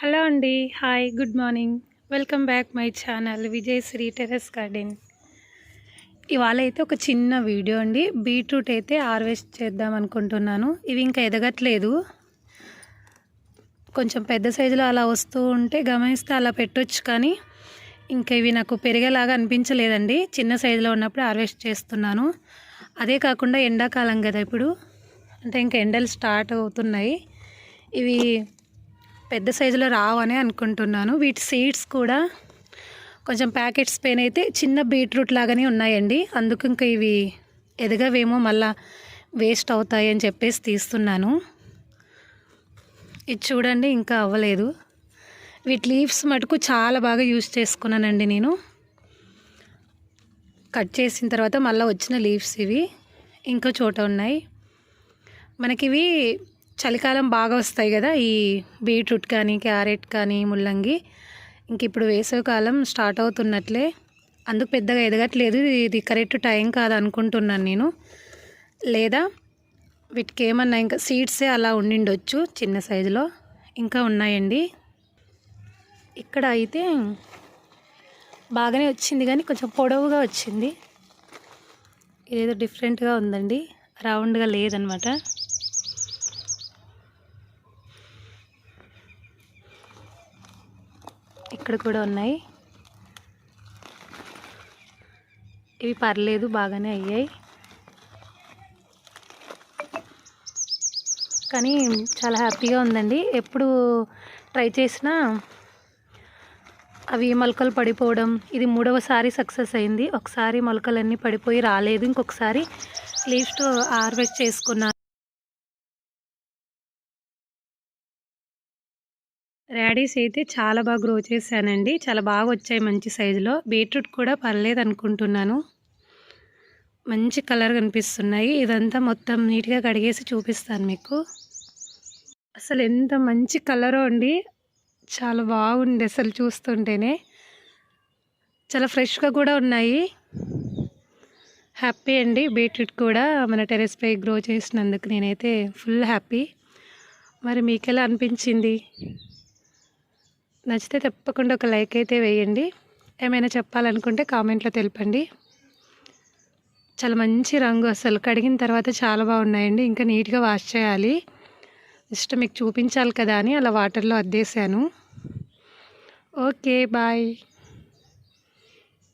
Hello అండి hi good morning. Welcome back my channel Vijay Sri terrace garden. ఇవాళ అయితే ఒక చిన్న వీడియో అండి. బీట్రూట్ అయితే హార్వెస్ట్ చేద్దాం అనుకుంటున్నాను. ఇవి ఇంకా ఎదగట్లేదు. కొంచెం పెద్ద సైజులో అలా వస్తూ ఉంటే గమనిస్తే అలా పెట్టొచ్చు కానీ ఇంకా ఇవి నాకు పెరిగేలాగా అనిపించలేదండి. చిన్న సైజులో ఉన్నప్పుడు హార్వెస్ట్ చేస్తున్నాను. అదే కాకుండా ఎండాకాలం కదా ఇప్పుడు. అంటే ఇంకా ఎండలు స్టార్ట్ అవుతున్నాయి. ఇవి పెద్ద సైజులో రావని అనుకుంటున్నాను. వీటి సీడ్స్ కూడా కొంచెం ప్యాకెట్స్ పైన అయితే చిన్న బీట్రూట్ లాగానే ఉన్నాయండి. అందుకు ఇంకా ఇవి ఎదగవేమో మళ్ళా వేస్ట్ అవుతాయి అని చెప్పేసి తీస్తున్నాను. ఇది చూడండి ఇంకా అవ్వలేదు. వీటి లీవ్స్ మటుకు చాలా బాగా యూజ్ చేసుకున్నానండి నేను. కట్ చేసిన తర్వాత మళ్ళీ వచ్చిన లీవ్స్ ఇవి. ఇంకో చోట ఉన్నాయి. మనకివి చలికాలం బాగా వస్తాయి కదా ఈ బీట్రూట్ కానీ క్యారెట్ కానీ ముల్లంగి. ఇంక ఇప్పుడు వేసవికాలం స్టార్ట్ అవుతున్నట్లే. అందుకు పెద్దగా ఎదగట్లేదు. ఇది కరెక్ట్ టైం కాదు అనుకుంటున్నాను నేను. లేదా వీటికి ఏమన్నా ఇంకా సీడ్సే అలా ఉండిండొచ్చు చిన్న సైజులో. ఇంకా ఉన్నాయండి. ఇక్కడ అయితే బాగానే వచ్చింది కానీ కొంచెం పొడవుగా వచ్చింది. ఇదేదో డిఫరెంట్గా ఉందండి. రౌండ్గా లేదనమాట. ఇక్కడ కూడా ఉన్నాయి. ఇవి పర్లేదు బాగానే అయ్యాయి. కానీ చాలా హ్యాపీగా ఉందండి. ఎప్పుడు ట్రై చేసినా అవి మొలకలు పడిపోవడం ఇది మూడవసారి సక్సెస్ అయింది. ఒకసారి మొలకలన్నీ పడిపోయి రాలేదు. ఇంకొకసారి లీవ్స్ హార్వెస్ట్ చేసుకున్నాను ర్యాడీస్ అయితే చాలా బాగా గ్రో చేశానండి. చాలా బాగా వచ్చాయి మంచి సైజులో. బీట్రూట్ కూడా పర్లేదు అనుకుంటున్నాను. మంచి కలర్ కనిపిస్తున్నాయి. ఇదంతా మొత్తం నీట్గా కడిగేసి చూపిస్తాను మీకు. అసలు ఎంత మంచి కలరో అండి. చాలా బాగుంది అసలు చూస్తుంటేనే. చాలా ఫ్రెష్గా కూడా ఉన్నాయి. హ్యాపీ అండి బీట్రూట్ కూడా. మన టెరెస్పై గ్రో చేసినందుకు నేనైతే ఫుల్ హ్యాపీ. మరి మీకు ఎలా అనిపించింది? నచ్చితే తప్పకుండా ఒక లైక్ అయితే వేయండి. ఏమైనా చెప్పాలనుకుంటే కామెంట్లో తెలపండి. చాలా మంచి రంగు అసలు. కడిగిన తర్వాత చాలా బాగున్నాయండి. ఇంకా నీట్గా వాష్ చేయాలి. జస్ట్ మీకు చూపించాలి కదా అని అలా వాటర్లో అద్దేశాను ఓకే బాయ్.